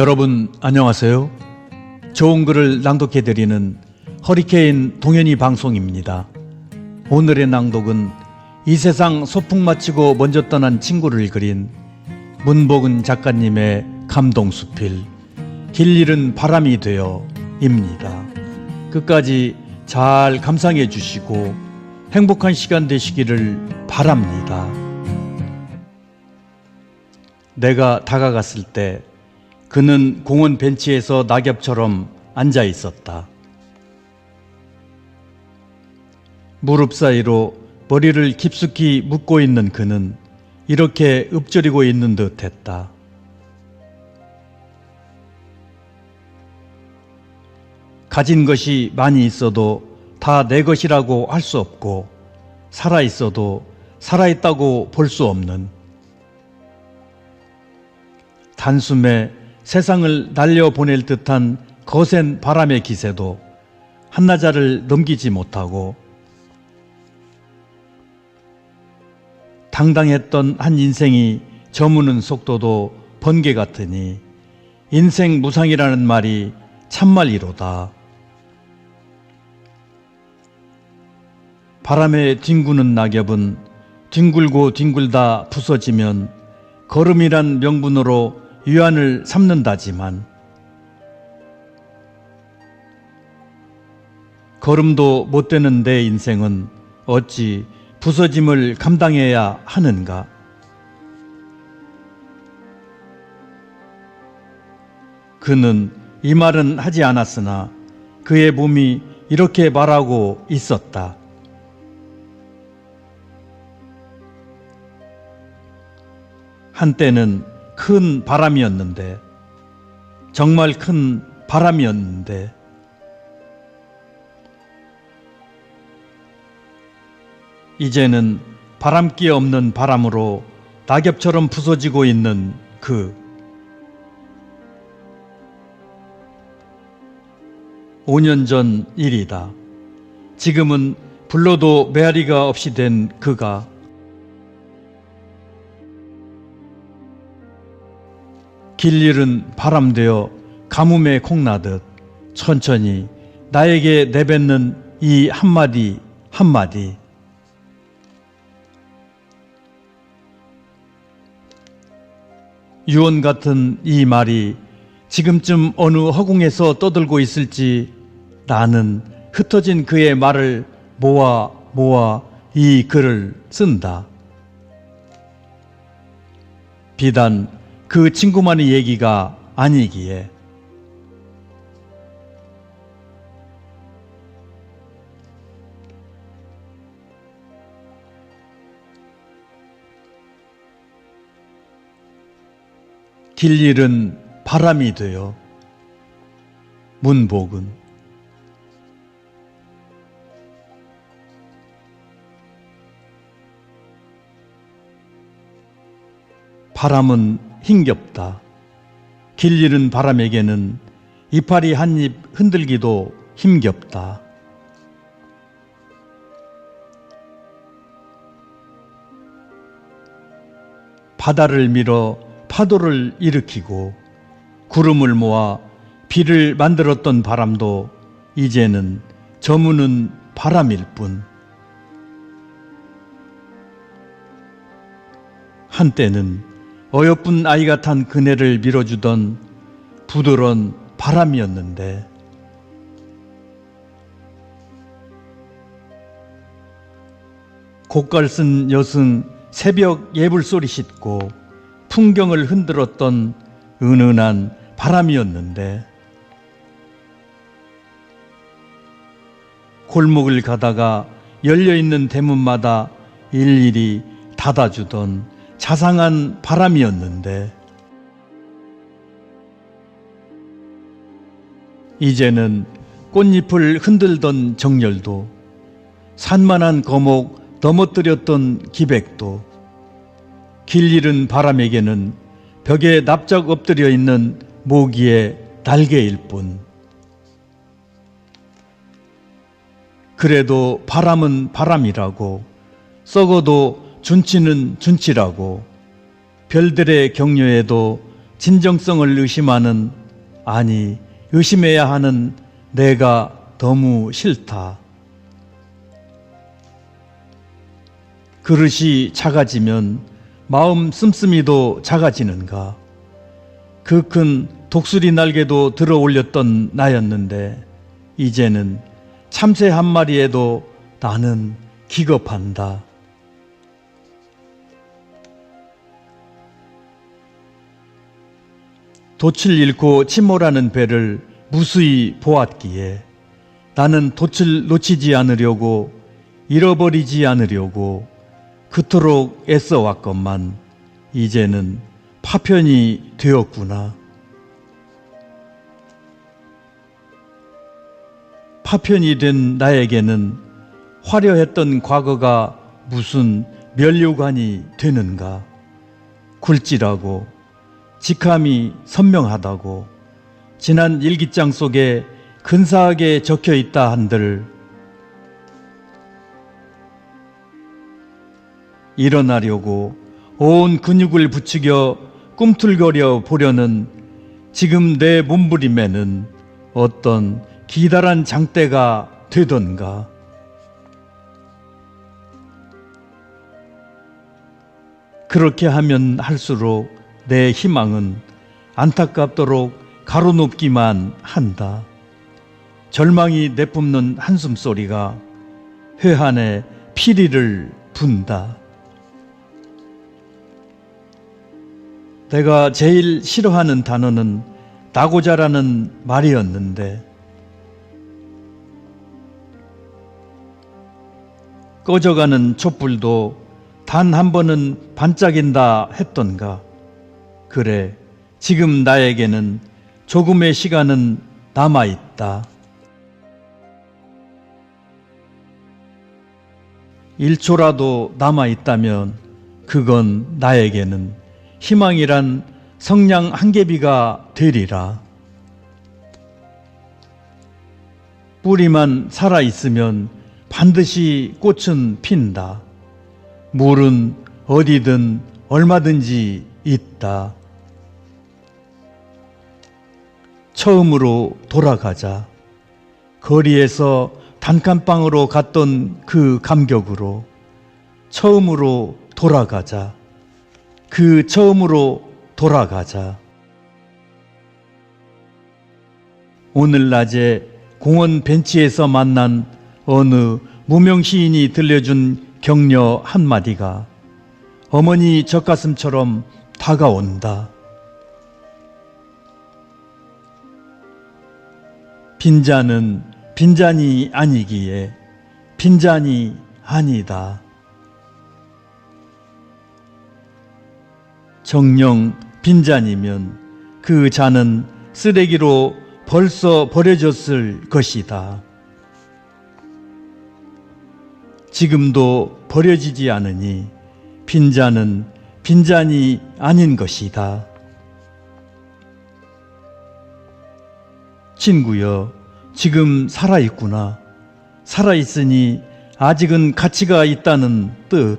여러분 안녕하세요. 좋은 글을 낭독해 드리는 허리케인 동현이 방송입니다. 오늘의 낭독은 이 세상 소풍 마치고 먼저 떠난 친구를 그린 문복은 작가님의 감동 수필 길 잃은 바람이 되어입니다. 끝까지 잘 감상해 주시고 행복한 시간 되시기를 바랍니다. 내가 다가갔을 때 그는 공원 벤치에서 낙엽처럼 앉아 있었다. 무릎 사이로 머리를 깊숙이 묶고 있는 그는 이렇게 읊조리고 있는 듯 했다. 가진 것이 많이 있어도 다 내 것이라고 할 수 없고, 살아 있어도 살아있다고 볼 수 없는 단숨에 세상을 날려보낼 듯한 거센 바람의 기세도 한나자를 넘기지 못하고 당당했던 한 인생이 저무는 속도도 번개 같으니 인생 무상이라는 말이 참말이로다. 바람에 뒹구는 낙엽은 뒹굴고 뒹굴다 부서지면 걸음이란 명분으로 유한을 삼는다지만 걸음도 못 되는 내 인생은 어찌 부서짐을 감당해야 하는가? 그는 이 말은 하지 않았으나 그의 몸이 이렇게 말하고 있었다. 한때는 큰 바람이었는데, 정말 큰 바람이었는데, 이제는 바람기 없는 바람으로 낙엽처럼 부서지고 있는 그 5년 전 일이다. 지금은 불러도 메아리가 없이 된 그가 길 잃은 바람 되어 가뭄에 콩나듯 천천히 나에게 내뱉는 이 한마디 한마디 유언 같은 이 말이 지금쯤 어느 허공에서 떠들고 있을지 나는 흩어진 그의 말을 모아 모아 이 글을 쓴다. 비단 그 친구만의 얘기가 아니기에. 길 잃은 바람이 되어 문복은 바람은 힘겹다. 길 잃은 바람에게는 이파리 한 입 흔들기도 힘겹다. 바다를 밀어 파도를 일으키고 구름을 모아 비를 만들었던 바람도 이제는 저무는 바람일 뿐. 한때는 어여쁜 아이가 탄 그네를 밀어주던 부드러운 바람이었는데 곡갈 쓴 여승 새벽 예불 소리 싣고 풍경을 흔들었던 은은한 바람이었는데 골목을 가다가 열려있는 대문마다 일일이 닫아주던 자상한 바람이었는데 이제는 꽃잎을 흔들던 정열도 산만한 거목 넘어뜨렸던 기백도 길 잃은 바람에게는 벽에 납작 엎드려 있는 모기의 날개일 뿐. 그래도 바람은 바람이라고 썩어도 준치는 준치라고 별들의 격려에도 진정성을 의심하는 아니 의심해야 하는 내가 너무 싫다. 그릇이 작아지면 마음 씀씀이도 작아지는가. 그 큰 독수리 날개도 들어 올렸던 나였는데 이제는 참새 한 마리에도 나는 기겁한다. 돛을 잃고 침몰하는 배를 무수히 보았기에 나는 돛을 놓치지 않으려고 잃어버리지 않으려고 그토록 애써 왔건만 이제는 파편이 되었구나. 파편이 된 나에게는 화려했던 과거가 무슨 면류관이 되는가. 굴질하고 직함이 선명하다고 지난 일기장 속에 근사하게 적혀 있다 한들 일어나려고 온 근육을 부추겨 꿈틀거려 보려는 지금 내 몸부림에는 어떤 기다란 장대가 되던가. 그렇게 하면 할수록 내 희망은 안타깝도록 가로높기만 한다. 절망이 내뿜는 한숨 소리가 회한에 피리를 분다. 내가 제일 싫어하는 단어는 나고자라는 말이었는데 꺼져가는 촛불도 단 한 번은 반짝인다 했던가. 그래, 지금 나에게는 조금의 시간은 남아 있다. 1초라도 남아 있다면 그건 나에게는 희망이란 성냥 한 개비가 되리라. 뿌리만 살아 있으면 반드시 꽃은 핀다. 물은 어디든 얼마든지 있다. 처음으로 돌아가자. 거리에서 단칸방으로 갔던 그 감격으로 처음으로 돌아가자. 그 처음으로 돌아가자. 오늘 낮에 공원 벤치에서 만난 어느 무명 시인이 들려준 격려 한마디가 어머니 젖가슴처럼 다가온다. 빈잔은 빈잔이 아니기에 빈잔이 아니다. 정령 빈잔이면 그 잔은 쓰레기로 벌써 버려졌을 것이다. 지금도 버려지지 않으니 빈잔은 빈잔이 아닌 것이다. 친구여, 지금 살아있구나. 살아있으니 아직은 가치가 있다는 뜻.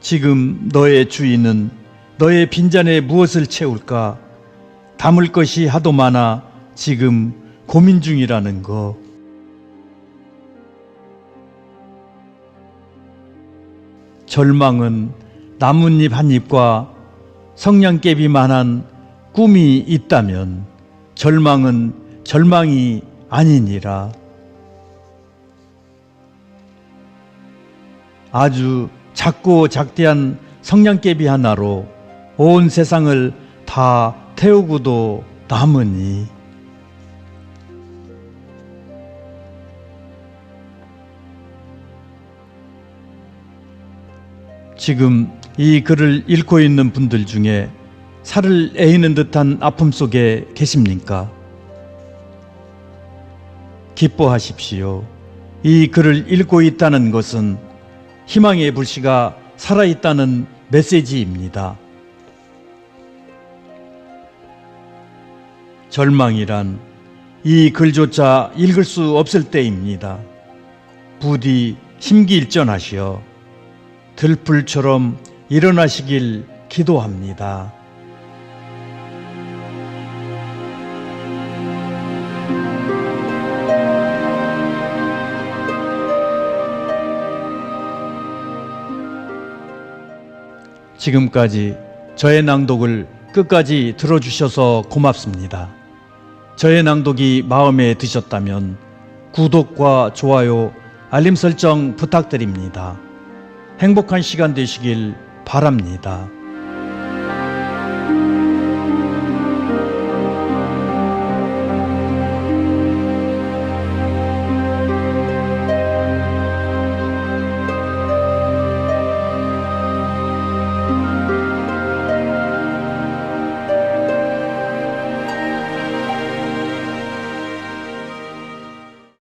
지금 너의 주인은 너의 빈잔에 무엇을 채울까? 담을 것이 하도 많아 지금 고민 중이라는 거. 절망은 나뭇잎 한 잎과 성냥개비만한 꿈이 있다면 절망은 절망이 아니니라. 아주 작고 작대한 성냥개비 하나로 온 세상을 다 태우고도 남으니 지금 이 글을 읽고 있는 분들 중에 살을 에이는 듯한 아픔 속에 계십니까? 기뻐하십시오. 이 글을 읽고 있다는 것은 희망의 불씨가 살아있다는 메시지입니다. 절망이란 이 글조차 읽을 수 없을 때입니다. 부디 심기일전하시어 들불처럼 일어나시길 기도합니다. 지금까지 저의 낭독을 끝까지 들어주셔서 고맙습니다. 저의 낭독이 마음에 드셨다면 구독과 좋아요, 알림 설정 부탁드립니다. 행복한 시간 되시길 바랍니다.